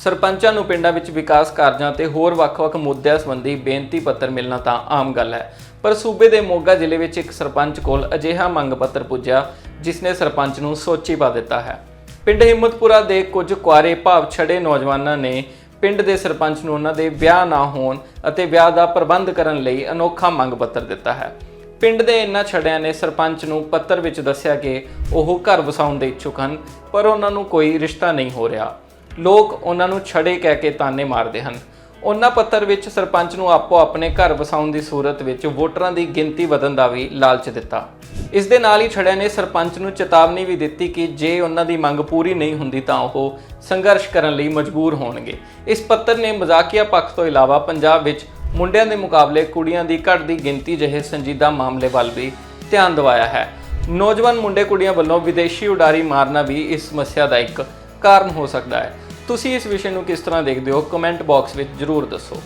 ਸਰਪੰਚਾਂ ਨੂੰ ਪਿੰਡਾਂ ਵਿੱਚ ਵਿਕਾਸ ਕਾਰਜਾਂ ਤੇ ਹੋਰ ਵੱਖ-ਵੱਖ ਮੁੱਦਿਆਂ ਸੰਬੰਧੀ ਬੇਨਤੀ ਪੱਤਰ ਮਿਲਣਾ ਤਾਂ ਆਮ ਗੱਲ ਹੈ। ਪਰ ਸੂਬੇ ਦੇ ਮੋਗਾ ਜ਼ਿਲ੍ਹੇ ਵਿੱਚ ਇੱਕ ਸਰਪੰਚ ਕੋਲ ਅਜਿਹਾ ਮੰਗ ਪੱਤਰ ਪੁੱਜਿਆ, ਜਿਸ ਨੇ ਸਰਪੰਚ ਨੂੰ ਸੋਚੀ ਪਾ ਦਿੱਤਾ ਹੈ। ਪਿੰਡ ਹਿੰਮਤਪੁਰਾ ਦੇ ਕੁਝ ਕੁਆਰੇ ਭਾਵ ਛੜੇ ਨੌਜਵਾਨਾਂ ਨੇ ਪਿੰਡ ਦੇ ਸਰਪੰਚ ਨੂੰ ਉਹਨਾਂ ਦੇ ਵਿਆਹ ਨਾ ਹੋਣ ਅਤੇ ਵਿਆਹ ਦਾ ਪ੍ਰਬੰਧ ਕਰਨ ਲਈ ਅਨੋਖਾ ਮੰਗ ਪੱਤਰ ਦਿੱਤਾ ਹੈ। ਪਿੰਡ ਦੇ ਇਨ੍ਹਾਂ ਛੜਿਆਂ ਨੇ ਸਰਪੰਚ ਨੂੰ ਪੱਤਰ ਵਿੱਚ ਦੱਸਿਆ ਕਿ ਉਹ ਘਰ ਵਸਾਉਣ ਦੇ ਇੱਛੁਕ ਹਨ, ਪਰ ਉਹਨਾਂ ਨੂੰ ਕੋਈ ਰਿਸ਼ਤਾ ਨਹੀਂ ਹੋ ਰਿਹਾ। ਲੋਕ ਉਹਨਾਂ ਨੂੰ ਛੜੇ ਕਹਿ ਕੇ ਤਾਨੇ ਮਾਰਦੇ ਹਨ। ਉਹਨਾਂ ਪੱਤਰ ਵਿੱਚ ਸਰਪੰਚ ਨੂੰ ਆਪੋ ਆਪਣੇ ਘਰ ਵਸਾਉਣ ਦੀ ਸੂਰਤ ਵਿੱਚ ਵੋਟਰਾਂ ਦੀ ਗਿਣਤੀ ਵਧਣ ਦਾ ਵੀ ਲਾਲਚ ਦਿੱਤਾ। ਇਸ ਦੇ ਨਾਲ ਹੀ ਛੜਿਆਂ ਨੇ ਸਰਪੰਚ ਨੂੰ ਚੇਤਾਵਨੀ ਵੀ ਦਿੱਤੀ ਕਿ ਜੇ ਉਹਨਾਂ ਦੀ ਮੰਗ ਪੂਰੀ ਨਹੀਂ ਹੁੰਦੀ ਤਾਂ ਉਹ ਸੰਘਰਸ਼ ਕਰਨ ਲਈ ਮਜਬੂਰ ਹੋਣਗੇ। ਇਸ ਪੱਤਰ ਨੇ ਮਜ਼ਾਕੀਆ ਪੱਖ ਤੋਂ ਇਲਾਵਾ ਪੰਜਾਬ ਵਿੱਚ ਮੁੰਡਿਆਂ ਦੇ ਮੁਕਾਬਲੇ ਕੁੜੀਆਂ ਦੀ ਘਟਦੀ ਗਿਣਤੀ ਜਿਹੇ ਸੰਜੀਦਾ ਮਾਮਲੇ ਵੱਲ ਵੀ ਧਿਆਨ ਦਿਵਾਇਆ ਹੈ। ਨੌਜਵਾਨ ਮੁੰਡੇ ਕੁੜੀਆਂ ਵੱਲੋਂ ਵਿਦੇਸ਼ੀ ਉਡਾਰੀ ਮਾਰਨਾ ਵੀ ਇਸ ਸਮੱਸਿਆ ਦਾ ਇੱਕ ਕਾਰਨ ਹੋ ਸਕਦਾ ਹੈ। ਤੁਸੀਂ ਇਸ ਵਿਸ਼ੇ ਨੂੰ ਕਿਸ ਤਰ੍ਹਾਂ ਦੇਖਦੇ ਹੋ? ਕਮੈਂਟ ਬਾਕਸ ਵਿੱਚ ਜ਼ਰੂਰ ਦੱਸੋ।